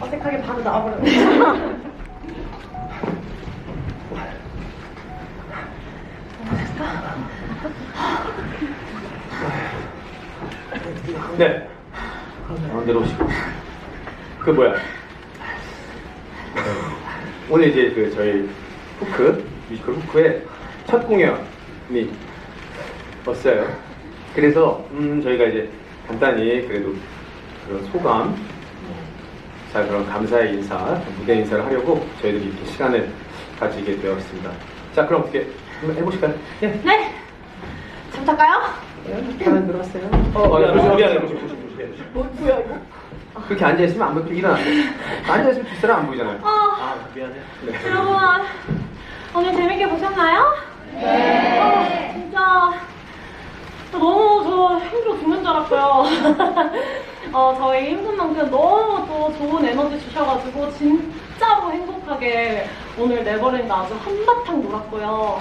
어색하게 바로 나와버렸네. 네. 어, 내려오시고. 그 뭐야? 오늘 이제 그 저희 후크 뮤지컬 후크의 첫 공연이 왔어요. 그래서 음 저희가 이제 간단히 그래도 그런 소감, 자 그런 감사의 인사, 무대 인사를 하려고 저희들이 이렇게 시간을 가지게 되었습니다. 자 그럼 어떻게 한번 해보실까요? 예. 네. 잠깐 갈까요? 시간 들어왔어요. 어, 어, 미안해, 미안해, 보시, 보시, 보시. 뭐, 뭐야, 이거? 그렇게 앉아있으면 안 보이고 일어나세요. 앉아있으면 뒷사람 안 보이잖아요. 아, 아, 미안해. 네. 여러분, 오늘 재밌게 보셨나요? 네. 아, 진짜. 너무 저 힘들어 죽는 줄 알았고요. 어, 저희 힘든 만큼 너무 또 좋은 에너지 주셔가지고 진짜로 행복하게 오늘 네버랜드 아주 한바탕 놀았고요.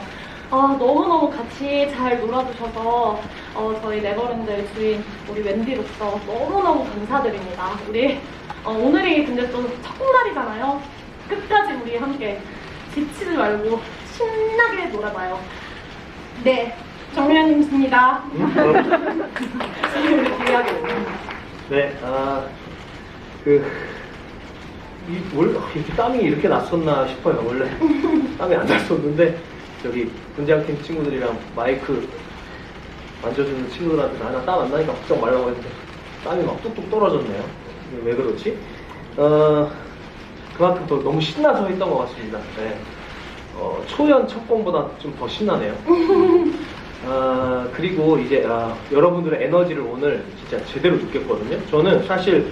아, 너무너무 같이 잘 놀아주셔서 어, 저희 네버랜드의 주인 우리 웬디로서 너무너무 감사드립니다. 우리 어, 오늘이 근데 또 첫날이잖아요. 끝까지 우리 함께 지치지 말고 신나게 놀아봐요. 네, 정면님입니다. 우리 기회하게 네, 아, 그, 이, 원래 아, 이렇게 땀이 이렇게 났었나 싶어요. 원래 땀이 안 났었는데, 저기, 분장팀 친구들이랑 마이크 만져주는 친구들한테 나나 땀 안 나니까 걱정 말라고 했는데, 땀이 막 뚝뚝 떨어졌네요. 왜 그렇지? 어, 그만큼 더 너무 신나서 했던 것 같습니다. 네. 어, 초연 첫 공보다 좀 더 신나네요. 아, 그리고 이제 아, 여러분들의 에너지를 오늘 진짜 제대로 느꼈거든요. 저는 사실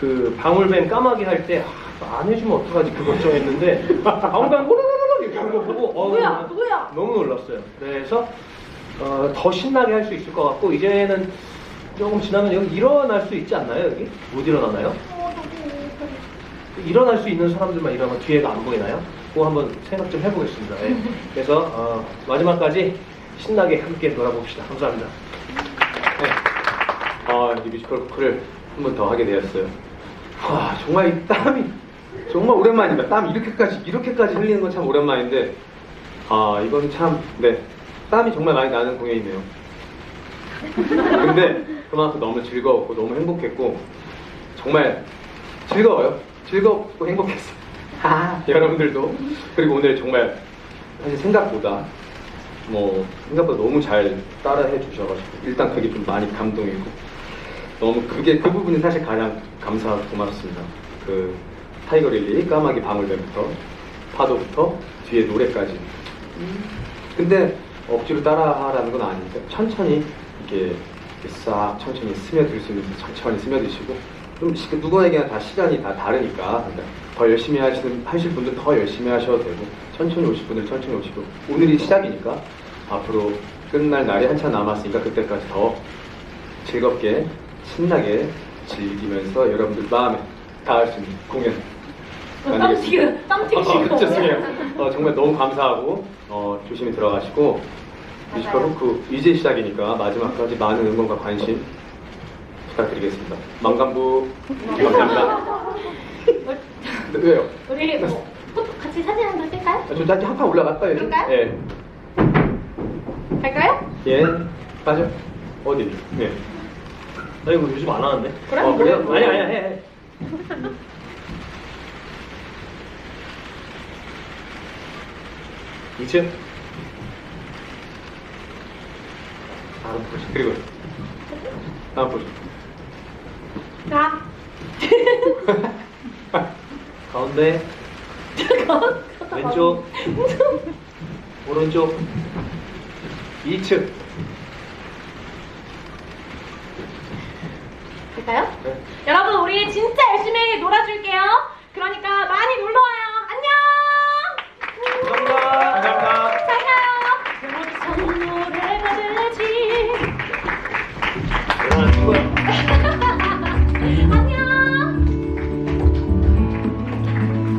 그 방울뱀 까마귀 할 때 안 해주면 어떡하지 그 걱정했는데 방울뱀 호로로로 이렇게 하는 거 보고 어우, 누구야? 누구야? 너무 놀랐어요. 그래서 어, 더 신나게 할 수 있을 것 같고 이제는 조금 지나면 여기 일어날 수 있지 않나요 여기? 못 일어나나요? 일어날 수 있는 사람들만 일어나면 뒤에가 안 보이나요? 그거 한번 생각 좀 해보겠습니다. 예. 그래서 어, 마지막까지 신나게 함께 놀아봅시다. 감사합니다. 네. 아, 이 뮤지컬 포크를 한 번 더 하게 되었어요. 와, 정말 이 땀이 정말 오랜만입니다. 땀 이렇게까지 이렇게까지 흘리는 건 참 오랜만인데, 아, 이건 참 네, 땀이 정말 많이 나는 공연이네요. 근데 그만큼 너무 즐거웠고 너무 행복했고 정말 즐거워요. 즐겁고 행복했어요. 아, 여러분들도 그리고 오늘 정말 사실 생각보다 뭐 생각보다 너무 잘 따라해 주셔가지고 일단 그게 좀 많이 감동이고 너무 그게 그 부분이 사실 가장 감사하고 고맙습니다. 그 타이거 릴리 까마귀 방울뱀부터 파도부터 뒤에 노래까지. 근데 억지로 따라하라는 건 아니니까 천천히 이렇게, 싹 천천히 스며들 수 있는 천천히 스며드시고 좀 시- 누구에게나 다 시간이 다 다르니까 그러니까 더 열심히 하시는 하실 분들 더 열심히 하셔도 되고 천천히 오실 분들 천천히 오시고 오늘이 시작이니까 앞으로 끝날 날이 한참 남았으니까 그때까지 더 즐겁게 신나게 즐기면서 여러분들 마음에 닿을 수 있는 공연 땀 만들겠습니다. 튀겨, 땀 튀기시고. 어, 죄송해요. 어, 정말 너무 감사하고 어, 조심히 들어가시고 뮤지컬. 후크 이제 시작이니까 마지막까지 많은 응원과 관심 부탁드리겠습니다. 망간부 감사합니다. 네, 왜요? 우리 뭐, 포토 같이 사진 한 번 찍을까요? 아, 저 짧게 한판 올라갈까요? 이제? 그럴까요? 예. 갈까요? 예. 빠져. 어디? 네. 나 이거 요즘 안 하는데? 그래? 어, 그래요? 아니, 아니, 해, 해. 다음 포즈. 그리고 다음 포즈. 자. 가운데, 왼쪽, 오른쪽, 2층. 갈까요? 네. 여러분 우리 진짜 열심히